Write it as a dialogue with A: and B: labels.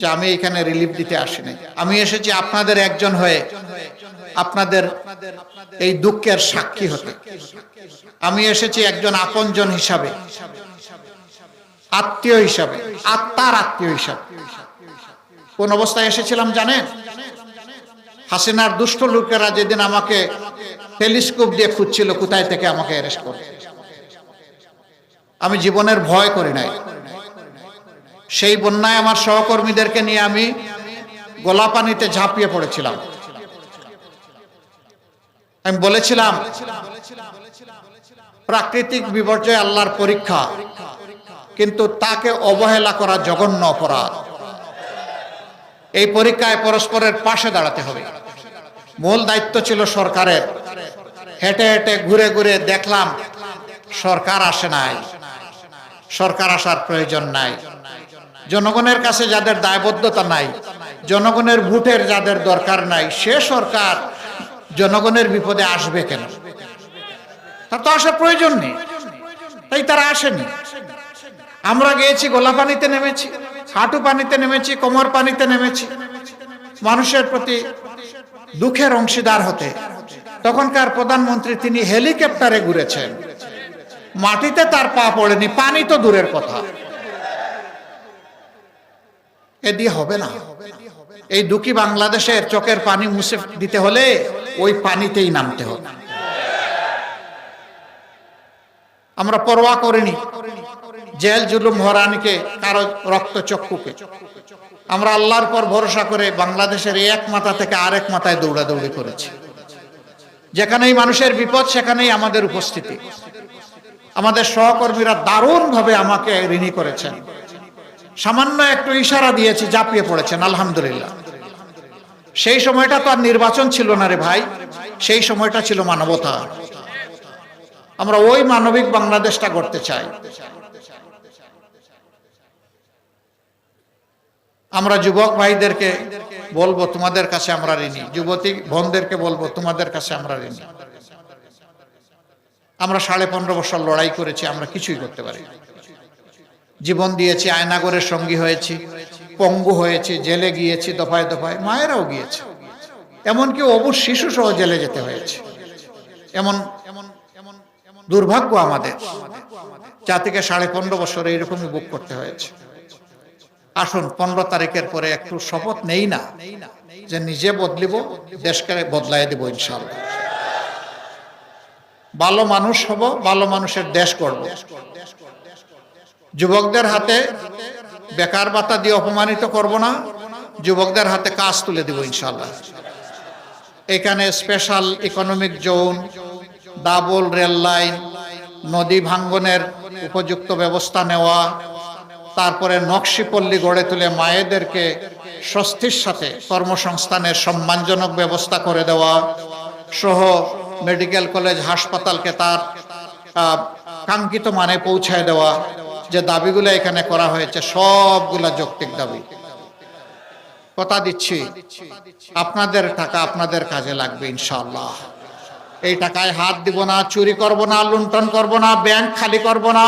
A: যে আমি এখানে রিলিফ দিতে আসিনি। আমি এসেছি আপনাদের একজন হয়ে আপনাদের এই দুঃখের সাক্ষী হতে। আমি এসেছি একজন আপনজন হিসাবে, আত্মীয় হিসাবে, আত্মার আত্মীয় হিসাবে। কোন অবস্থায় এসেছিলাম জানেন? হাসিনার দুষ্ট লোকেরা যেদিন আমাকে টেলিস্কোপ দিয়ে খুঁজছিল, কোথায় থেকে আমাকে অ্যারেস্ট করে। আমি জীবনের ভয় করি নাই। সেই বন্যায় আমার সহকর্মীদেরকে নিয়ে আমি গোলাপানিতে ঝাঁপিয়ে পড়েছিলাম। আমি বলেছিলাম, প্রাকৃতিক বিপর্যয় আল্লাহর পরীক্ষা, কিন্তু তাকে অবহেলা করা জঘন্য অপরাধ। এই পরীক্ষায় পরস্পরের পাশে দাঁড়াতে হবে। মূল দায়িত্ব ছিল সরকারের। হেঁটে হেঁটে ঘুরে ঘুরে দেখলাম, সরকার আসে নাই। সরকার আসার প্রয়োজন নাই। জনগণের কাছে যাদের দায়বদ্ধতা নাই, জনগণের ভোটের যাদের দরকার নাই, সে সরকার জনগণের বিপদে আসবে কেন? তার তো আসার প্রয়োজন নেই। তাই তারা আসেনি। আমরা গিয়েছি গোলা পানিতে নেমেছি, হাঁটু পানিতে নেমেছি, কোমর পানিতে নেমেছি। মানুষের প্রতি দুঃখের অংশীদার হতে তখনকার প্রধানমন্ত্রী তিনি হেলিকপ্টারে ঘুরেছেন। মাটিতে তার পা পড়েনি, পানি তো দূরের কথা। এ দিয়ে হবে না। এই দুঃখী বাংলাদেশের চোখের পানি মুছে দিতে হলে ওই পানিতেই নামতে হবে। আমরা পরোয়া করিনি। জেল জুলুম হরানিকে কারও রক্ত চক্ষুকে। আমরা আল্লাহর পর ভরসা করে বাংলাদেশের এক মাথা থেকে আরেক মাথায় দৌড়াদৌড়ি করেছি। যেখানেই মানুষের বিপদ, সেখানেই আমাদের উপস্থিতি। আমাদের সহকর্মীরা দারুণভাবে আমাকে ঋণী করেছেন। সামান্য একটু ইশারা দিয়েছে, জাপিয়ে পড়েছেন, আলহামদুলিল্লাহ। সেই সময়টা তো আর নির্বাচন ছিল না রে ভাই, সেই সময়টা ছিল মানবতা। আমরা ওই মানবিক বাংলাদেশটা করতে চাই। আমরা যুবক ভাইদেরকে বলব, তোমাদের কাছে আমরা ঋণী। যুবতী বোনদেরকে বলব, তোমাদের কাছে আমরা ঋণী। আমরা সাড়ে পনেরো বছর লড়াই করেছি, আমরা কিছুই করতে পারি জীবন দিয়েছি, আয়নাগরের সঙ্গী হয়েছি, পঙ্গু হয়েছি, জেলে গিয়েছি, দফায় দফায়। মায়েরাও গিয়েছে। এমনকি অবুজ শিশু সহ জেলে যেতে হয়েছে। এমন দুর্ভাগ্য আমাদের। জাতিকে সাড়ে পনেরো বছর এইরকমই বুক করতে হয়েছে। আসুন, পনেরো তারিখের পরে একটু শপথ নেই না, যে নিজে বদলিব, দেশকে বদলাই দেব ইনশাল্লাহ ভালো মানুষ হব, ভালো মানুষের দেশ করব যুবকদের হাতে বেকার ভাতা দিয়ে অপমানিত করব না, যুবকদের হাতে কাজ তুলে দিব ইনশাল্লাহ এখানে special economic zone double rail line নদী ভাঙ্গনের উপযুক্ত ব্যবস্থা নেওয়া, তারপরে নকশিপল্লী গড়ে তুলে মায়েদেরকে স্বস্তির সাথে কর্মসংস্থানের সম্মানজনক ব্যবস্থা করে দেওয়া, সহ মেডিকেল কলেজ হাসপাতালকে তার কাঙ্ক্ষিত মানে পৌঁছায় দেওয়া যে দাবিগুলো এখানে করা হয়েছে, সবগুলা যৌক্তিক দাবি। কথা দিচ্ছি, আপনাদের টাকা আপনাদের কাজে লাগবে ইনশাল্লাহ এই টাকায় হাত দিব না, চুরি করব না, লুণ্ঠন করব না, ব্যাংক খালি করব না।